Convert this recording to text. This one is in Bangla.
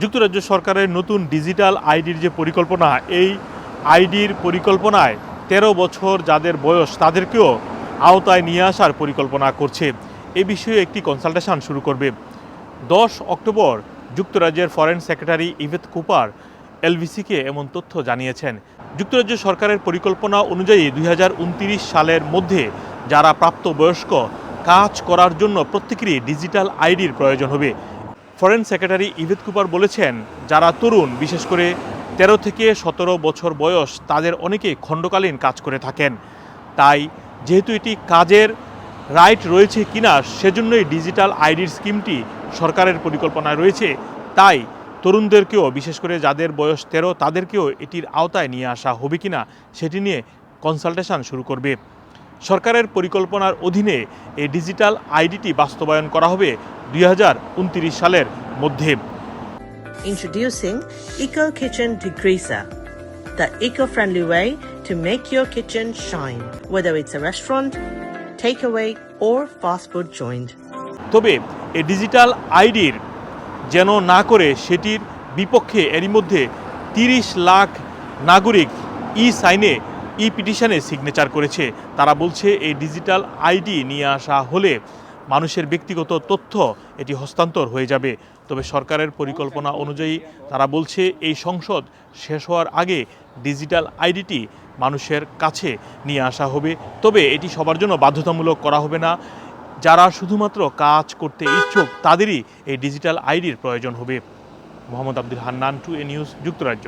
যুক্তরাজ্য সরকারের নতুন ডিজিটাল আইডির যে পরিকল্পনা, এই আইডির পরিকল্পনায় তেরো বছর যাদের বয়স, তাদেরকেও আওতায় নিয়ে আসার পরিকল্পনা করছে। এ বিষয়ে একটি কনসালটেশন শুরু করবে। দশ অক্টোবর যুক্তরাজ্যের ফরেন সেক্রেটারি ইভেত কুপার এলভিসিকে এমন তথ্য জানিয়েছেন। যুক্তরাজ্য সরকারের পরিকল্পনা অনুযায়ী দুই হাজার উনত্রিশ সালের মধ্যে যারা প্রাপ্তবয়স্ক, কাজ করার জন্য প্রত্যেকেরই ডিজিটাল আইডির প্রয়োজন হবে। ফরেন সেক্রেটারি ইভেত কুপার বলেছেন, যারা তরুণ, বিশেষ করে তেরো থেকে সতেরো বছর বয়স, তাদের অনেকে খণ্ডকালীন কাজ করে থাকেন। তাই যেহেতু এটি কাজের রাইট রয়েছে কিনা, সেজন্যই ডিজিটাল আইডির স্কিমটি সরকারের পরিকল্পনায় রয়েছে। তাই তরুণদেরকেও, বিশেষ করে যাদের বয়স তেরো, তাদেরকেও এটির আওতায় নিয়ে আসা হবে কিনা, সেটি নিয়ে কনসালটেশন শুরু করবে। সরকারের পরিকল্পনার অধীনে এই ডিজিটাল আইডিটি বাস্তবায়ন করা হবে দুই সালের মধ্যে Introducing Eco Kitchen Degreaser, the eco-friendly way to make your kitchen shine, whether it's a restaurant, takeaway, or fast food joint. তবে এই ডিজিটাল আইডির যেন না করে সেটির বিপক্ষে এরই মধ্যে তিরিশ লাখ নাগরিক ই সাইনে ই পিটিশনে সিগনেচার করেছে। তারা বলছে, এই ডিজিটাল আইডি নিয়ে আসা হলে মানুষের ব্যক্তিগত তথ্য এটি হস্তান্তর হয়ে যাবে। তবে সরকারের পরিকল্পনা অনুযায়ী তারা বলছে, এই সংসদ শেষ হওয়ার আগে ডিজিটাল আইডিটি মানুষের কাছে নিয়ে আসা হবে। তবে এটি সবার জন্য বাধ্যতামূলক করা হবে না। যারা শুধুমাত্র কাজ করতে ইচ্ছুক, তাদেরই এই ডিজিটাল আইডির প্রয়োজন হবে। Mohammad Abdul Hannan, two A news, যুক্তরাজ্য।